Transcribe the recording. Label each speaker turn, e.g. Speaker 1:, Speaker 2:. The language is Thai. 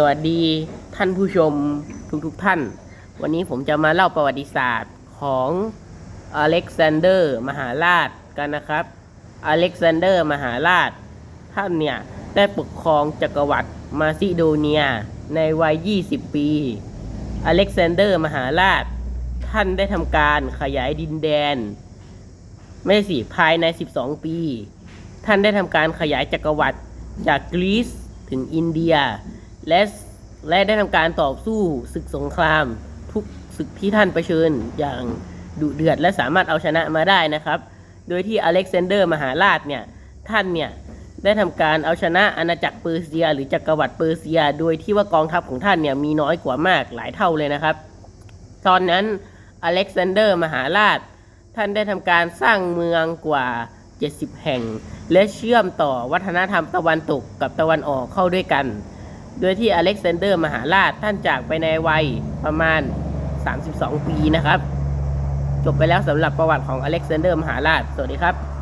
Speaker 1: สวัสดีท่านผู้ชมทุกๆทท่าน วันนี้ผมจะมาเล่าประวัติศาสตร์ของอเล็กซานเดอร์มหาราชกันนะครับ อเล็กซานเดอร์มหาราช ท่านเนี่ยได้ปกครองจักรวรรดิมาซิโดเนียในวัย 20 ปี อเล็กซานเดอร์มหาราช ท่านได้ทำการขยายดินแดน ไม่สิภายใน 12 ปี ท่านได้ทำการขยายจักรวรรดิจากกรีซถึงอินเดีย และและได้ทำการต่อสู้ศึกสงคราม ทุกศึกที่ท่านเผชิญอย่างดุเดือดและสามารถเอาชนะมาได้นะครับ โดยที่อเล็กซานเดอร์มหาราชเนี่ยท่านเนี่ยได้ทำการเอาชนะอาณาจักรเปอร์เซีย หรือจักรวรรดิเปอร์เซีย โดยที่ว่ากองทัพของท่านเนี่ยมีน้อยกว่ามากหลายเท่าเลยนะครับ ตอนนั้นอเล็กซานเดอร์มหาราช ท่านได้ทำการสร้างเมืองกว่า 70 แห่ง และเชื่อมต่อวัฒนธรรมตะวันตกกับตะวันออกเข้าด้วยกัน โดยที่อเล็กซานเดอร์มหาราชท่านจากไปในวัยประมาณ 32 ปีนะครับ จบไปแล้วสำหรับประวัติของอเล็กซานเดอร์มหาราช สวัสดีครับ